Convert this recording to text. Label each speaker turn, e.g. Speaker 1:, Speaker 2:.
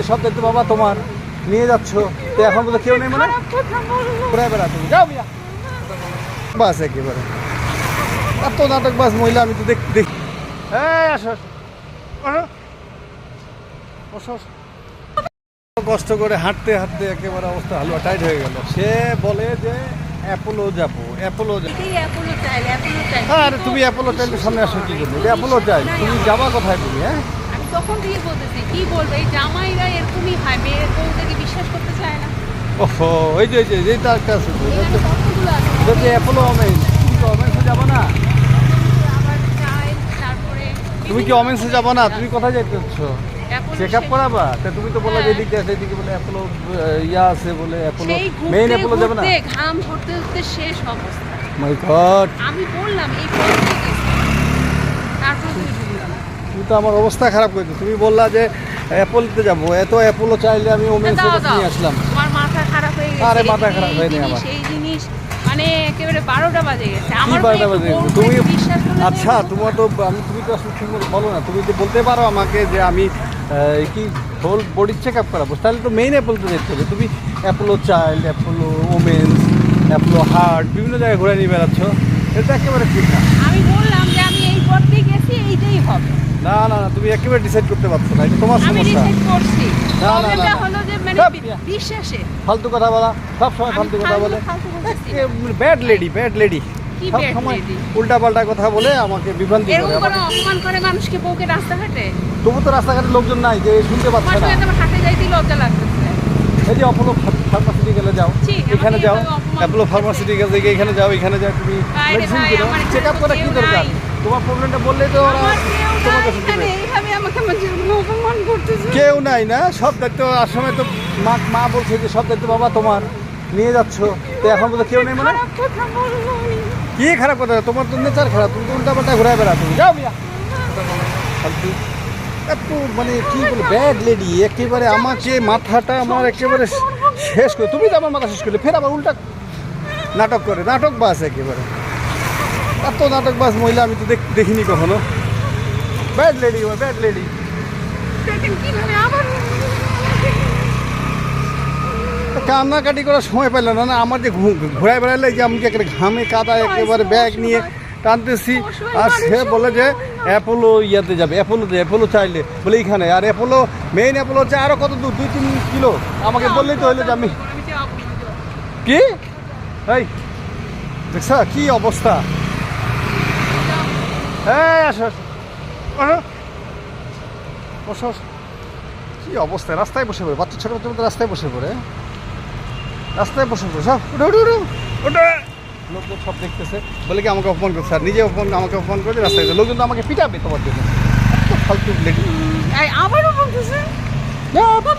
Speaker 1: যে সব দায়িত্ব বাবা তোমার নিয়ে যাচ্ছ। তো এখন বলে কেউ নেই মানে? ঘুরে বেড়া তুমি যাও মিয়া। বাস একেবারে। এত নাটক বাস মহিলা আমি তো দেখ দেখি এই আসো। কষ্ট করে হাঁটতে হাঁটতে একেবারে অবস্থা হালুয়া টাইট হয়ে গেল। সে বলে যে অ্যাপোলো যাব অ্যাপোলো যাব আরে তুমি অ্যাপোলো টাইলের সামনে আসো কি এটা অ্যাপোলো চাই। তুমি যাবা কোথায় তুমি হ্যাঁ?
Speaker 2: তখন দিয়ে বলতেছি কি বলব? এই জামাইরা এরকমই হয় মেয়ের বউদেরকে বিশ্বাস করতে চায় না।
Speaker 1: ওহো ওই যে যে যেটা একটা আছে তো, এটা
Speaker 2: এখানে
Speaker 1: তো-
Speaker 2: কতগুলো আছে।
Speaker 1: এটা যে অ্যাপোলো ওমেন্স তুমি কি ওমেন্সে যাব না? তুমি কি ওমেন্সে যাব না? তুমি কোথায় যাইতে হচ্ছ চেক আপ করাবা? তা তুমি তো বললা যে
Speaker 2: হ্যাঁ।
Speaker 1: এদিকে আছে এদিকে বলে অ্যাপোলো ইয়া আছে বলে অ্যাপোলো মেইন অ্যাপোলো যাবে না?
Speaker 2: ঘাম ঝরতে ঝরতে শেষ অবস্থা।
Speaker 1: মাই গড
Speaker 2: আমি বললাম এই পথ থেকে
Speaker 1: তো আমার অবস্থা খারাপ করে দিও। তুমি বললা যে অ্যাপোলোতে যাব। এত অ্যাপোলো চাইলে আমি ওমেন্সে নিয়ে আসলাম।
Speaker 2: তোমার মাথা খারাপ হয়ে গেছে।
Speaker 1: আরে মাথা খারাপ হয়নি আমার।
Speaker 2: জিনিস মানে একেবারে বারোটা বাজে গেছে। আমার
Speaker 1: বারোটা বাজে
Speaker 2: একটু
Speaker 1: তুমি আচ্ছা তোমার তো আমি তুমি তো আসলে ঠিক বলো না। তুমি তো বলতে পারো আমাকে যে আমি কি হোল বডি চেক আপ করাবো। তাহলে তো মেইন হবে। তুমি Apollo child Apollo women's Apollo heart বিভিন্ন জায়গায় ঘুরে নিয়ে বেড়াচ্ছ। এটা একেবারে ঠিক না।
Speaker 2: আমি বললাম যে আমি এই পথ দিয়ে গেছি এইটাই হবে।
Speaker 1: না না না তুমি একেবারে ডিসাইড করতে পারছ না এটা তোমার
Speaker 2: আমি
Speaker 1: সমস্যা।
Speaker 2: ডিসাইড করছি।
Speaker 1: না, না, না,
Speaker 2: হলো যে মানে। বিশ্বাসে।
Speaker 1: ফালতু কথা বলা সব সময় ফালতু কথা বলে। ব্যাড লেডি ব্যাড লেডি
Speaker 2: কি
Speaker 1: সব সময় উল্টা পাল্টা কথা বলে আমাকে বিভ্রান্তি করে
Speaker 2: এরকম করে অপমান করে মানুষকে বউকে রাস্তাঘাটে?
Speaker 1: তবু তো রাস্তাঘাটে লোকজন নাই যে শুনতে পাচ্ছে না।
Speaker 2: সঙ্গে তোমার হাঁটে যাইতে লজ্জা লাগতেছে।
Speaker 1: এই যে অপোলো ফার্মাসিটিক্যালে যাও এখানে যাও। অ্যাপোলো থেকে এখানে যাও এখানে যাও তুমি মেডিসিন কিনো। চেক আপ
Speaker 2: এখানে
Speaker 1: করা কি দরকার? তোমার প্রবলেমটা বললেই তো ওরা
Speaker 2: আমার কেউ
Speaker 1: তোমার
Speaker 2: নাই
Speaker 1: কাছে
Speaker 2: এখানে,
Speaker 1: দিবে।
Speaker 2: এইভাবে আমাকে আমার জীবনে অপমান করতেছে?
Speaker 1: কেউ নাই না সব দায়িত্ব আর সময় তো মা মা বলছে যে সব দায়িত্ব বাবা তোমার নিয়ে যাচ্ছ। তো এখন বলে কেউ নেই মানে। কি খারাপ কথা? তোমার তো নেচার খারাপ তুমি তো উল্টা পাল্টা ঘুরে বেড়া তুমি যাও মিয়া। এত মানে কি বলে ব্যাড লেডি একেবারে আমাকে মাথাটা আমার একেবারে শেষ করে তুমি তো আমার মাথা শেষ করলে ফের আবার উল্টা নাটক করে নাটক বাস একেবারে। এত নাটক বাস মহিলা আমি তো দেখ- দেখিনি কখনো। ব্যাড লেডি ব্যাড লেডি
Speaker 2: দেখেন কীভাবে আবার
Speaker 1: কান্নাকাটি করার সময় পেল না না আমার যে ঘু- ঘোরায় বেড়ালে যে আমি যে একটা ঘামে কাদা একেবারে ব্যাগ নিয়ে টানতেছি আর সে বলে যে অ্যাপোলো ইয়াতে যাবে অ্যাপোলোতে অ্যাপোলো চাইলে। বলে এইখানে। আর অ্যাপোলো মেইন অ্যাপোলো হচ্ছে আরও কত দূর? দুই তিন কিলো। আমাকে বললেই তো হইল যে আমি। কি? এই দেখছ কি অবস্থা? হ্যাঁ আসো। আসো। বসো। কি অবস্থা? রাস্তায় বসে পড়ে বাচ্চা ছোট বাচ্চা রাস্তায় বসে পড়ে। রাস্তায় বসে পড়ে সব। উঠে উঠে উঠে। উঠে। লোকজন সব দেখতেছে। বলে কি আমাকে অপমান করছে? আর নিজে অপমান আমাকে অপমান করে রাস্তায় গেছে। লোকজন তো আমাকে পিটাবে তোমার জন্য। ফালতু লেগে
Speaker 2: আবার আবারও বলতেছে?